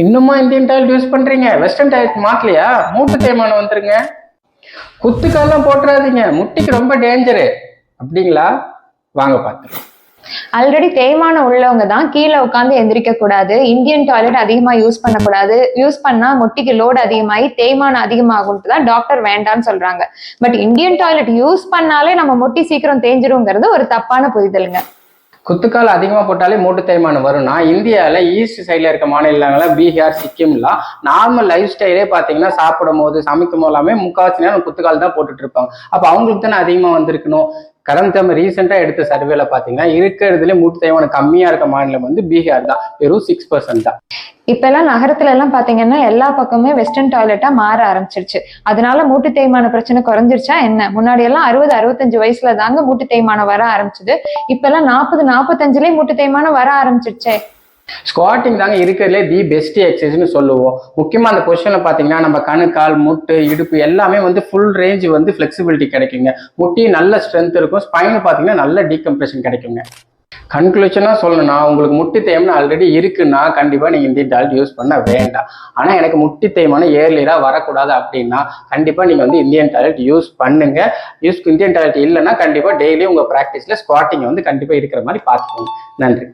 இன்னுமா Indian toilet use பண்றீங்க? Western toilet மாட்டலையா? மூட்டு தேய்மானம் வந்துருங்க. குத்துக்கால்லாம் போட்டுறாதீங்க. முட்டிக்கு ரொம்ப டேஞ்சரு அப்படிங்களா? வாங்க பார்த்து ஆல்ரெடி தேய்மானம் உள்ளவங்க தான் கீழே உட்காந்து எந்திரிக்க கூடாது. இந்தியன் டாய்லெட் அதிகமா யூஸ் பண்ணக்கூடாது. யூஸ் பண்ணா முட்டிக்கு லோடு அதிகமாகி தேய்மானம் அதிகமாகும் தான் டாக்டர் வேண்டாம்னு சொல்றாங்க. பட் இந்தியன் டாய்லெட் யூஸ் பண்ணாலே நம்ம முட்டி சீக்கிரம் தேஞ்சிருங்கிறது ஒரு தப்பான புரிதலுங்க. குத்துக்கால் அதிகமாக போட்டாலே மூட்டு தேய்மானம் வரும்னா இந்தியாவில் ஈஸ்ட் சைடில் இருக்க மாநிலங்கள பீகார் சிக்கிம்லாம் நார்மல் லைஃப் ஸ்டைலே பார்த்தீங்கன்னா சாப்பிடும் போது சமைக்கும் போது எல்லாமே முக்கால்வாசி நேரம் குத்துக்கால் தான் போட்டுட்டு இருப்பாங்க. அப்போ அவங்களுக்கு தானே அதிகமாக வந்திருக்கணும்? கடந்த நம்ம ரீசெண்டாக எடுத்த சர்வேல பார்த்தீங்கன்னா இருக்கிறதுலே மூட்டு கம்மியாக இருக்க மாநிலம் வந்து பீகார் தான். வெறும் சிக்ஸ் பர்சன்ட் தான். இப்ப எல்லாம் நகரத்துல எல்லாம் பாத்தீங்கன்னா எல்லா பக்கமே வெஸ்டர்ன் டாய்லெட்டா மாற ஆரம்பிச்சிருச்சு. அதனால மூட்டு தேய்மான பிரச்சனை குறைஞ்சிருச்சா என்ன? முன்னாடி எல்லாம் அறுபது அறுபத்தஞ்சு வயசுல தாங்க மூட்டு தேய்மானம் வர ஆரம்பிச்சது. இப்ப எல்லாம் நாற்பது நாற்பத்தஞ்சுலயே மூட்டு தேய்மானம் வர ஆரம்பிச்சிருச்சே. ஸ்குவாட்டிங் தாங்க இருக்கிறதுலே தி பெஸ்ட் எக்ஸசைஸ்னு சொல்லுவோம். முக்கியமாக அந்த பொசிஷனில் பார்த்தீங்கன்னா நம்ம கணு கால் முட்டு இடுப்பு எல்லாமே வந்து ஃபுல் ரேஞ்ச் வந்து ஃப்ளெக்சிபிலிட்டி கிடைக்குங்க. முட்டி நல்ல ஸ்ட்ரென்த் இருக்கும். ஸ்பைன் பார்த்தீங்கன்னா நல்ல டீகம்ப்ரெஷன் கிடைக்குங்க. கன்க்ளூஷனாக சொல்லணும்னா உங்களுக்கு முட்டி தேய்மானம் ஆல்ரெடி இருக்குன்னா கண்டிப்பாக நீங்கள் இந்தியன் டால்ட் யூஸ் பண்ண வேண்டாம். ஆனால் எனக்கு முட்டி தேய்மானம் ஏர்லியராக வரக்கூடாது அப்படின்னா கண்டிப்பாக நீங்கள் வந்து இந்தியன் டாய்லெட் யூஸ் பண்ணுங்க. யூஸ் இந்தியன் டாய்லெட் இல்லைன்னா கண்டிப்பாக டெய்லி உங்கள் ப்ராக்டிஸில் ஸ்குவாட்டிங் வந்து கண்டிப்பாக இருக்கிற மாதிரி பார்த்துக்கோங்க நன்றி.